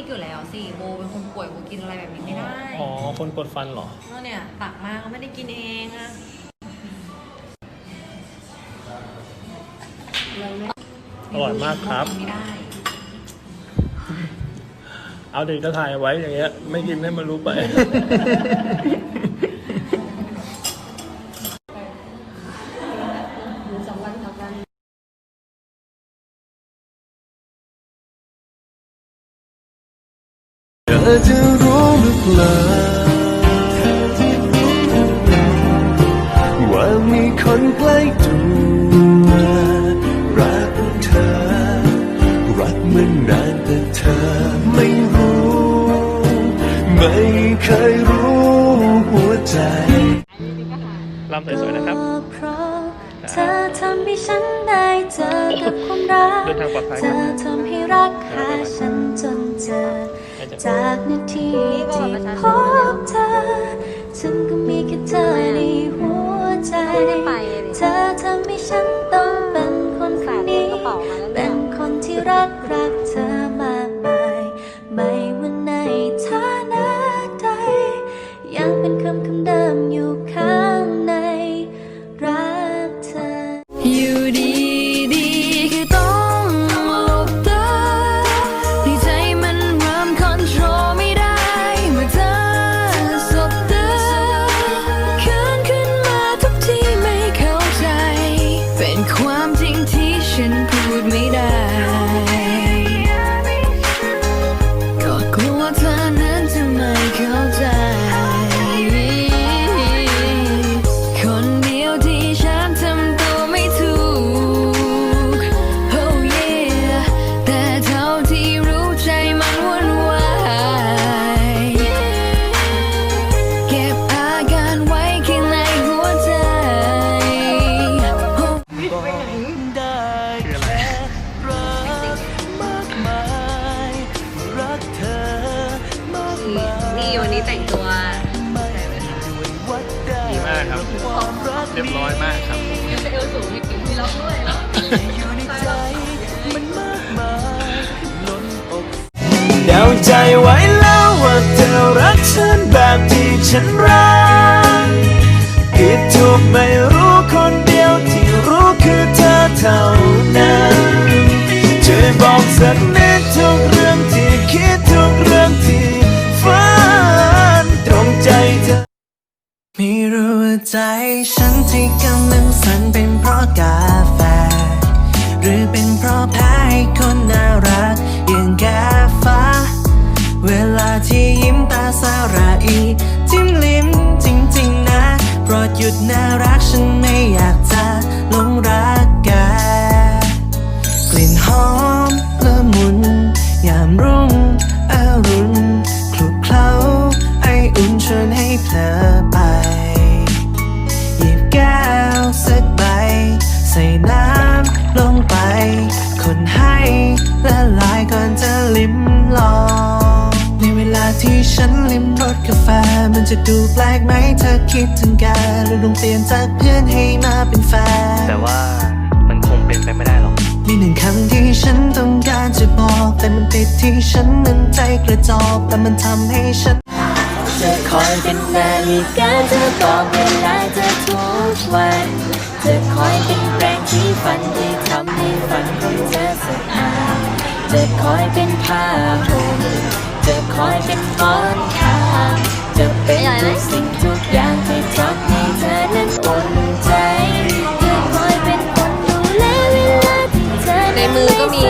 มิกอยู่แล้วสิโบเป็นคนป่วยโบกินอะไรแบบนี้ไม่ได้อ๋อ คนกดฟันเหรอเนี่ยตักมาเขาไม่ได้กินเองอะอร่อยมากครับเอาเด็กก็ถ่ายไว้อย่างเงี้ย ไม่กินให้มันรู้ไป อจะรู้หรือเปล่าว่ามีคนใกล้ตัวรักเธอ รักเมื่อนานแต่เธอไม่รู้ ไม่เคยรู้หัวใจลำสวยๆนะครับเพราะเธอทำให้ฉันได้เจอกับความรักเดินทางปลอดภัยเธครับอทำให้รักหาฉันจนเจอ จากนาทีที่พบเธอ ฉันก็มีแค่เธอในหัวใจ นี่วันนี้แต่งตัวดีมากครับ เรียบร้อยมากครับเอวสูงมีมีล็อกด้วยเนาะอยู่ใจมันมากมายล้นอกเดาใจไว้แล้วว่าเธอรักฉันแบบที่ฉันรักผิดถูกไม่รู้คนเดียวที่รู้คือเธอเท่านั้นช่วยบอกสักนิด ใจฉันที่กำลังสั่นเป็นเพราะกาแฟ หรือเป็นเพราะแพ้ให้คนน่ารักอย่างแกฟ้า เวลาที่ยิ้มตาสาระอี จิ้มลิ้มจริงๆนะโปรดหยุดนะ ที่ฉันลิ้มรสกาแฟ มันจะดูแปลกไหมเธอคิดถึงกันหรือลงเปลี่ยนจากเพื่อนให้มาเป็นแฟน แต่ว่ามันคงเป็นไปไม่ได้หรอก มีหนึ่งคำที่ฉันต้องการจะบอก แต่มันติดที่ฉันนั้นใจกระจอกแต่มันทำให้ฉันจะคอยเป็นนาฬิกาเธอบอกเวลาเธอทุกวันจะคอยเป็นแรงที่ฝันที่ทำให้ฝันของเธอสะอาดจะคอยเป็นผ้าห่มจะค อยเป็นต้นทางจะเป็นทุกสิ่งทุกอย่างที่ทำให้เธอนั้นอุ่นใจเธอคอยเป็นคนดูแลเวลาที่เธอในมือก็มี